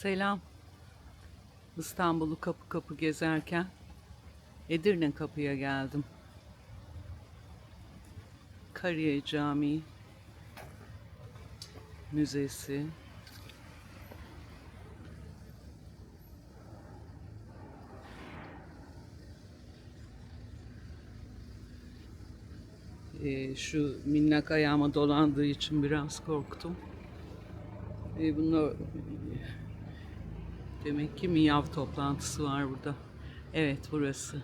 Selam. İstanbul'u kapı kapı gezerken Edirne kapıya geldim. Kariye Camii Müzesi. Ee, şu minnak ayağıma dolandığı için biraz korktum. Ee, bunlar demek ki miyav toplantısı var burada. Evet burası.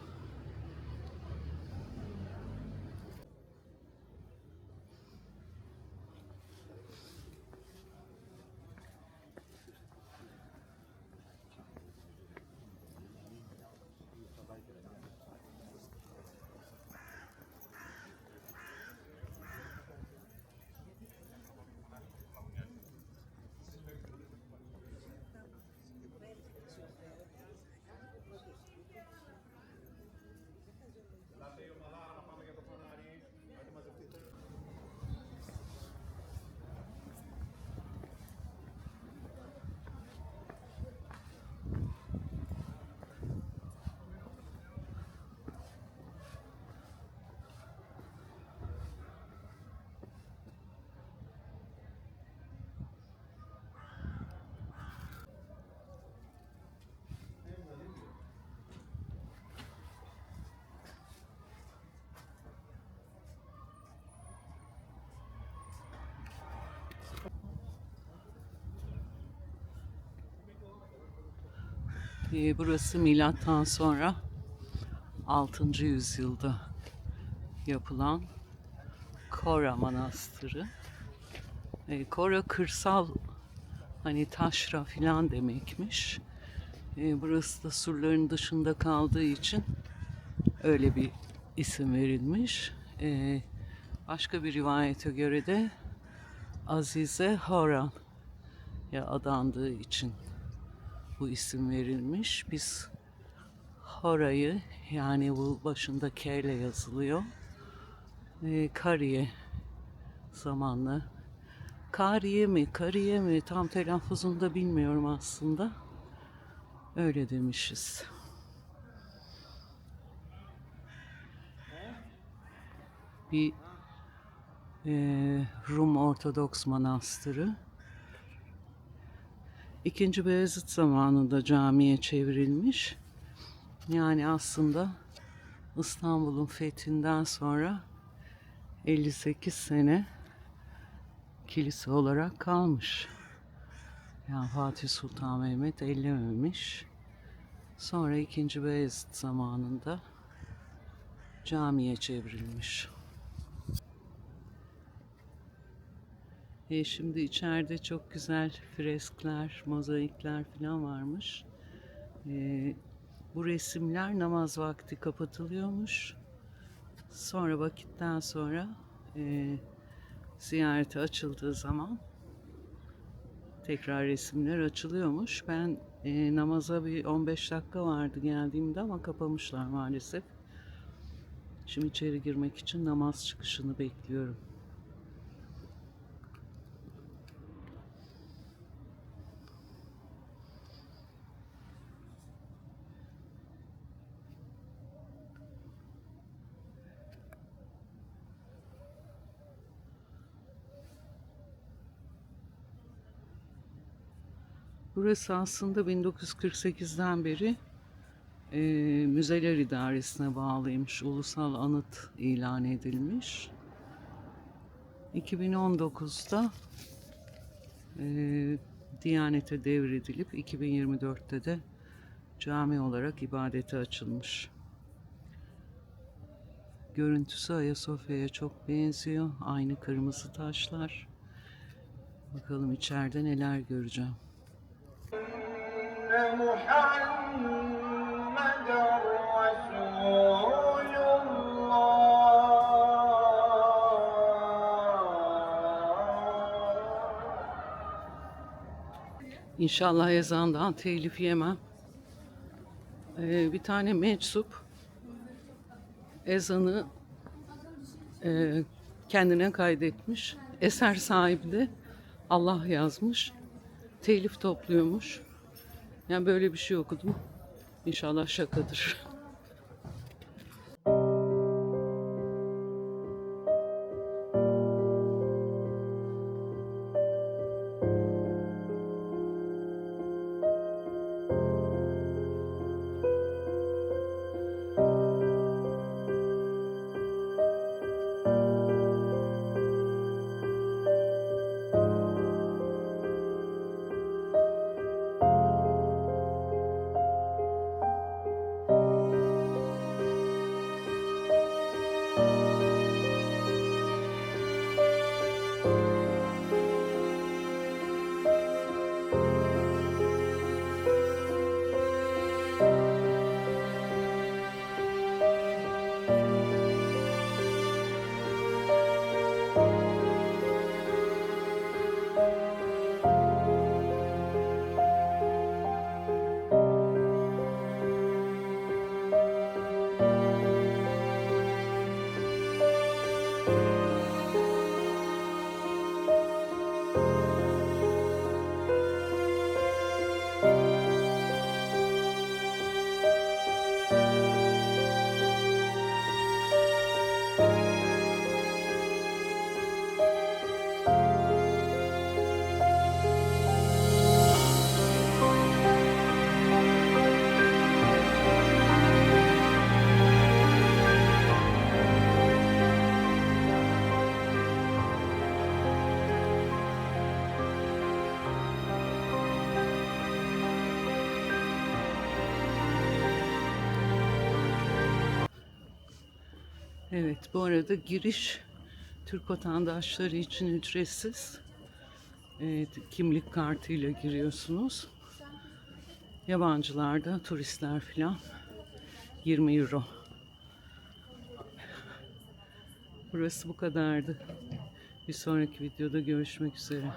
Ee, burası milattan sonra 6. yüzyılda yapılan Kora Manastırı. Ee, Kora kırsal hani taşra filan demekmiş. Ee, burası da surların dışında kaldığı için öyle bir isim verilmiş. Başka bir rivayete göre de Azize Horan ya adandığı için bu isim verilmiş. Biz Hora'yı yani bu başında K ile yazılıyor. E, Kariye zamanla. Kariye mi, Kariye mi tam telaffuzunu da bilmiyorum aslında. Öyle demişiz. Bir e, Rum Ortodoks Manastırı. İkinci Beyazıt zamanında camiye çevrilmiş. Yani aslında İstanbul'un fethinden sonra 58 sene kilise olarak kalmış. Yani Fatih Sultan Mehmet ellememiş. Sonra 2. Beyazıt zamanında camiye çevrilmiş. E, şimdi içeride çok güzel freskler, mozaikler falan varmış. E, bu resimler namaz vakti kapatılıyormuş. Sonra vakitten sonra e, ziyarete açıldığı zaman tekrar resimler açılıyormuş. Ben e, namaza bir 15 dakika vardı geldiğimde ama kapamışlar maalesef. Şimdi içeri girmek için namaz çıkışını bekliyorum. Burası aslında 1948'den beri e, Müzeler İdaresi'ne bağlıymış. Ulusal anıt ilan edilmiş. 2019'da e, Diyanet'e devredilip 2024'te de cami olarak ibadete açılmış. Görüntüsü Ayasofya'ya çok benziyor. Aynı kırmızı taşlar. Bakalım içeride neler göreceğim. İnşallah ezandan telif yemem. Ee, bir tane meczup ezanı e, kendine kaydetmiş. Eser sahibi de Allah yazmış. Telif topluyormuş. Yani böyle bir şey okudum. İnşallah şakadır. Evet, bu arada giriş Türk vatandaşları için ücretsiz. Evet, kimlik kartıyla giriyorsunuz. Yabancılar da, turistler filan 20 euro. Burası bu kadardı. Bir sonraki videoda görüşmek üzere.